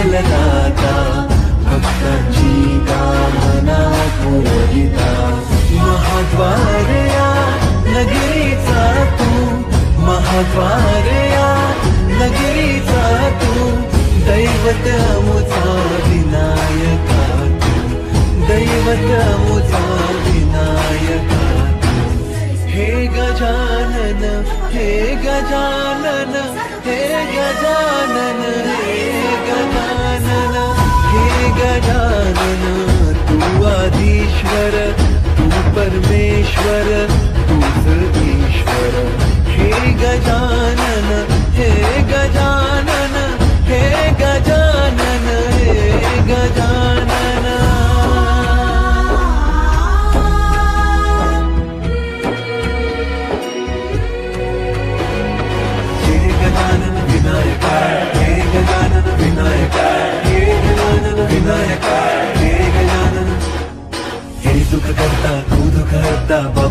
గలగాక गजानन हे गजानन हे गजानन हे गजानन हे गजानन तू आधीश्वर तू परमेश्वर तूच ईश्वर हे गजानन हे गजानन हे गजानन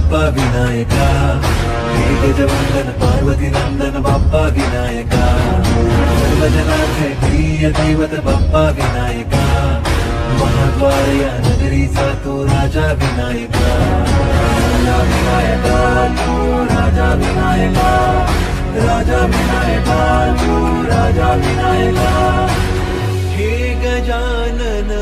बाप्पा विनायक पार्वती नंदन बापा विनायक सर्वजनाथ प्रिय विनायक महाद्वारय नगरी सातो राजा विनायक राजा राजा विनायक राजा विनायक राजा विनायक हे गजानन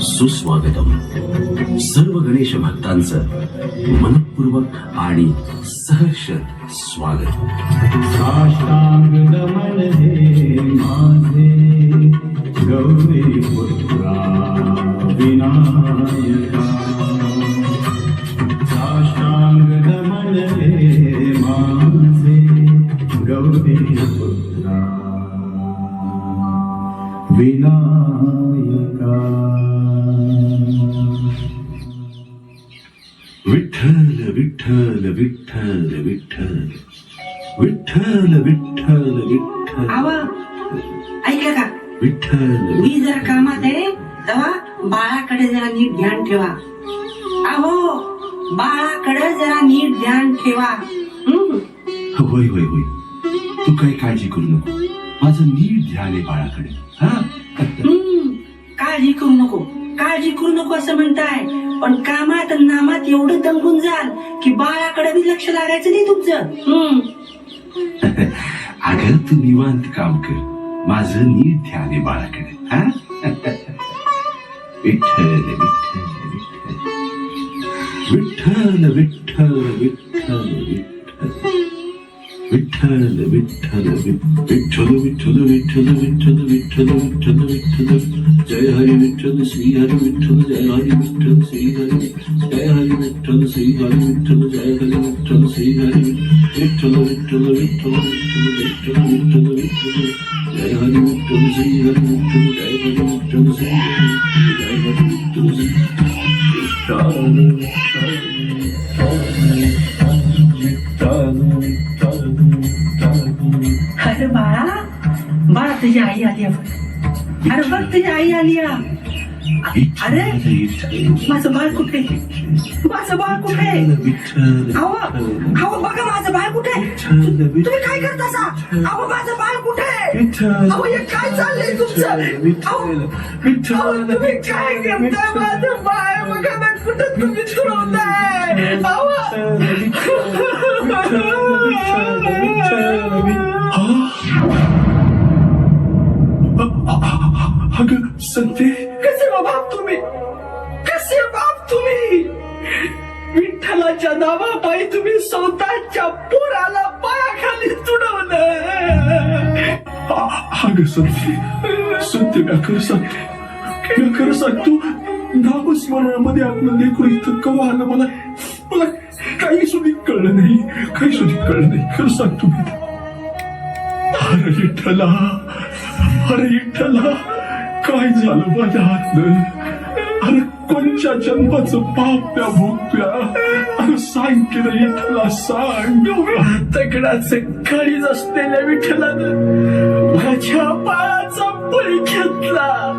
सुस्वागतम. सर्व गणेश भक्तांचं मनपूर्वक आणि सहर्ष स्वागत. साष्टांग नमन हे माझे गौरी पुत्रा विनायका. साष्टांग नमन हे माझे गौरी पुत्रा विना विठ्ठल विठ्ठल विठ्ठल विठ्ठल. विठ्ठल विठ्ठल आव ऐकलं का? विठ्ठल मी जर कामात आहे तेव्हा बाळाकडे जरा नीट ध्यान ठेवा. अहो बाळाकडे जरा नीट ध्यान ठेवा. हम्म. होय होय होय. तू काही काळजी करू नको. माझं नीट ध्यान आहे बाळाकडे. हा. काळजी करू नको. काळजी करू नको असं म्हणताय. पण कामात नामात एवढं दंगून जाल की बाळाकडे बी लक्ष लागायचं नाही तुमचं. हम्म. अगं तू निवांत काम कर. माझं नीट ध्यान आहे बाळाकडे. हा? विठ्ठल विठ्ठल. विठ्ठल विठ्ठल विठ्ठल विठ्ठल. विठ्ठल विठ्ठल विठ्ठल विठ्ठल विठ्ठल विठ्ठल विठ्ठल विठ्ठल विठ्ठल जय हरी विठ्ठल श्री हरी विठ्ठल जय हरी विठ्ठल श्री हरी जय हरी विठ्ठल श्री हरी विठ्ठल जय हरी विठ्ठल श्री हरी विठ्ठल विठ्ठल विठ्ठल विठ्ठल विठ्ठल विठ्ठल विठ्ठल जय हरी विठ्ठल श्री हरी विठ्ठल जय हरी विठ्ठल श्री हरी जय हरी विठ्ठल श्री तुझी आई आली आहे अरे बघ तुझी आई आली अरे माझं बाळ कुठे माझं बाळ कुठे अहो अहो बघा माझं बाळ कुठे तुम्ही काय करता सा अहो माझं बाळ कुठे अहो हे काय चाललंय तुमचं अहो, तुम्ही काय करताय माझं बाळ बघा ना कुठं तुम्ही तुडवताय अगं संते कसे बाबा तुम्ही? कसे बाप तुम्ही? विठ्ठलाच्या नावापायी तुम्ही स्वतःच्या पोराला पायाखाली तुडवलं अगं संते सत्य मी खरं सांगतो मी सांगतो नामस्मरणामध्ये आपलं लेकरू इथं कवा आलं मला? मला काही सुधी कळलं नाही. काही सुधी कळलं नाही. खरं सांगतो मी. विठ्ठला अरे विठ्ठला काय झालं माझ्या हातनं? अरे कोणच्या जन्माचं पाप त्या भोगत्या? अरे सांग की रे विठ्ठला सांग. तकडाचं काळीज असलेल्या विठ्ठलानं माझ्या बाळाचा बळी घेतला.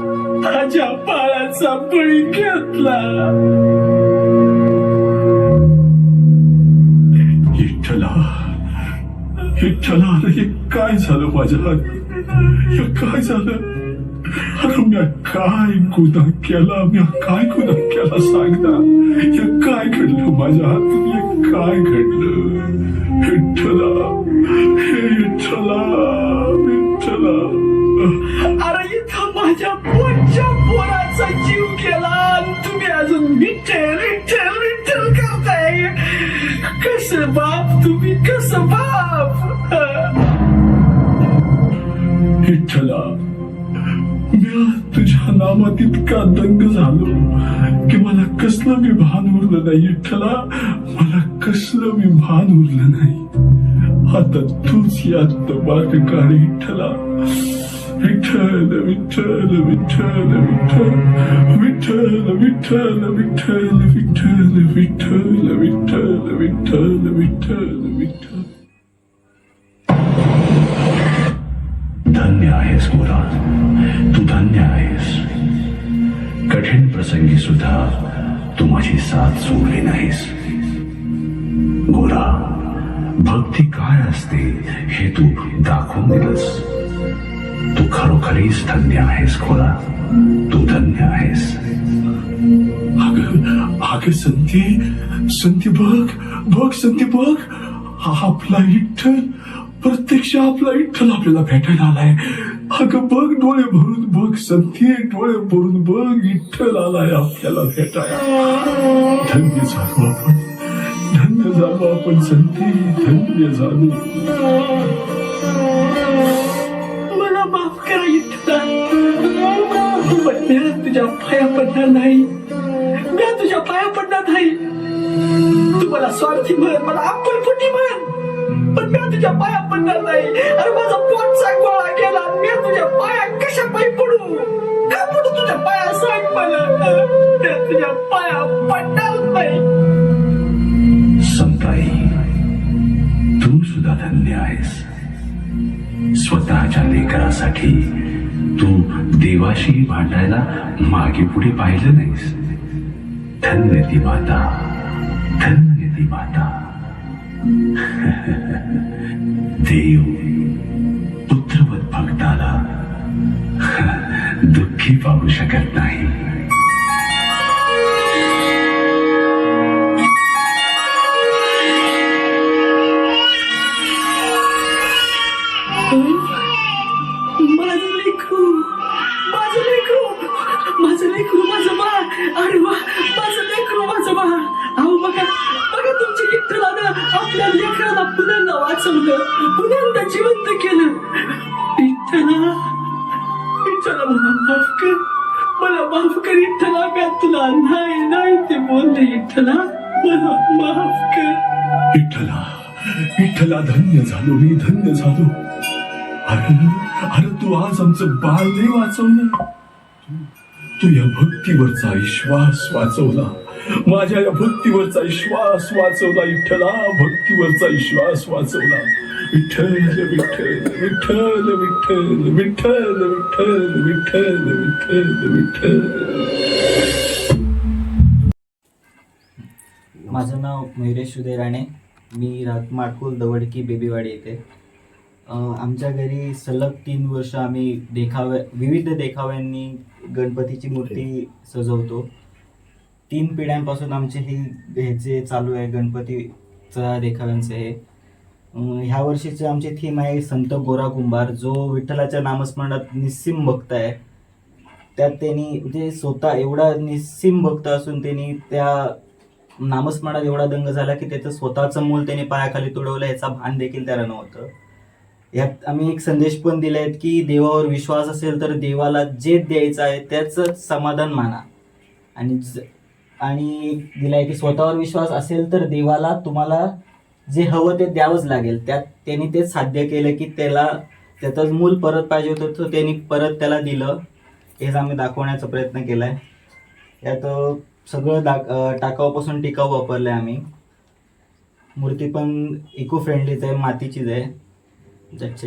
माझ्या बाळाचा बळी घेतला. विठ्ठला विठ्ठला अरे काय झालं माझ्या हात काय झालं अरे म्या काय गुन्हा केला म्या काय गुन्हा केला सांगता? या काय घडलं माझ्या हातून? हे काय घडलं? विठ्ठला हे विठ्ठला विठ्ठला. अरे इथं माझ्या विठ्ठला म्या तुझ्या नामात इतका दंग झालो की मला कसलं मी भान उरलं नाही. विठ्ठला मला कसलं मी भान उरलं नाही. आता तूच यात मार्ग काढ. विठ्ठला विठ्ठल विठ्ठल विठ्ठल विठ्ठल. विठ्ठल विठ्ठल विठ्ठल विठ्ठल विठ्ठल विठ्ठल विठ्ठल विठ्ठल विठ्ठल. धन्य आहेस गोरा तू धन्य आहेस. कठीण प्रसंगी सुद्धा तू माझी साथ सोडली नाहीस. गोरा भक्ती काय असते हे तू दाखवून दिलंस. तू खरोखरीच धन्य आहेस गोरा तू धन्य आहेस. अगं अग संती संती बघ बघ संती बघ. हा आपला विठ्ठल प्रत्यक्ष आपला विठ्ठल आपल्याला भेटायला आलाय. अगं बघ डोळे भरून बघ संती डोळे भरून बघ विठ्ठल आलाय आपल्याला भेटायला. धन्य झालो आपण. धन्य झालो आपण संती धन्य झालो. मला माफ करा इतका पण तुझ्या पाया पडणार नाही. मी तुझ्या पाया पडणार नाही. तुम्हाला स्वार्थी म्हण मला आपण फुटी म्हण तुझ्या पाया पडणार नाही. अरे माझा पोटचा गोळा गेला मी तुझ्या पाया कशा पायी पडू? काय पडू तुझ्या पाया? सांग मला. तुझ्या पाया पडणार नाही. संताई तू सुद्धा धन्य आहेस. स्वतःच्या लेकरासाठी तू देवाशी भांडायला मागे पुढे पाहिलं नाहीस. धन्य ती माता. धन्य ती माता. देव पुत्रवत भक्ताला दुःखी पाहू शकत नाही. कर इठला मी तुला नाही नाही ते बोलले इठला मला माफ कर. इठला इठला धन्य झालो मी धन्य झालो. अरे अरे तू आज आमचं बाळ नाही वाचवलं तू या भक्तीवरचा विश्वास वाचवला. माझ्या या भक्तीवरचा विश्वास वाचवला विठ्ठला भक्तीवरचा विश्वास वाचवला. विठ्ठल विठ्ठल विठ्ठल विठ्ठल विठ्ठल विठ्ठल विठ्ठल विठ्ठल विठ्ठल. माझं नाव मयुरेश उदय राणे. मी रात माडकुल दवडकी बेबीवाडी येते आमच्या घरी सलग तीन वर्ष आम्ही देखाव्या विविध देखाव्यांनी गणपतीची मूर्ती सजवतो. तीन पिढ्यांपासून आमचे ही हे जे चालू आहे गणपतीचा देखाव्यांचं हे ह्या वर्षीचे आमची थीम आहे संत गोरा कुंभार जो विठ्ठलाच्या नामस्मरणात निस्सिम भक्त आहे. त्यात त्यांनी जे स्वतः एवढा निस्सिम भक्त असून त्यांनी त्या नामस्मरणात एवढा दंग झाला की त्याचं स्वतःचं मूल त्याने पायाखाली तुडवलं याचा भान देखील त्याला नव्हतं. यात आम्ही एक संदेश पण दिलाय की देवावर विश्वास असेल तर देवाला जे द्यायचं आहे त्याचं समाधान माना. आणि ज- आणि दिलाय की स्वतःवर विश्वास असेल तर देवाला तुम्हाला जे हवं ते द्यावंच लागेल. त्यात त्यांनी ते साध्य केलं की त्याला त्याचं मूल परत पाहिजे होतं तर त्यांनी परत त्याला दिलं. हेच आम्ही दाखवण्याचा प्रयत्न केलाय. यात सगळं दाक टाकाऊपासून टिकाऊ वापरलं आहे आम्ही. मूर्ती पण इको फ्रेंडलीच आहे मातीचीच आहे. That's.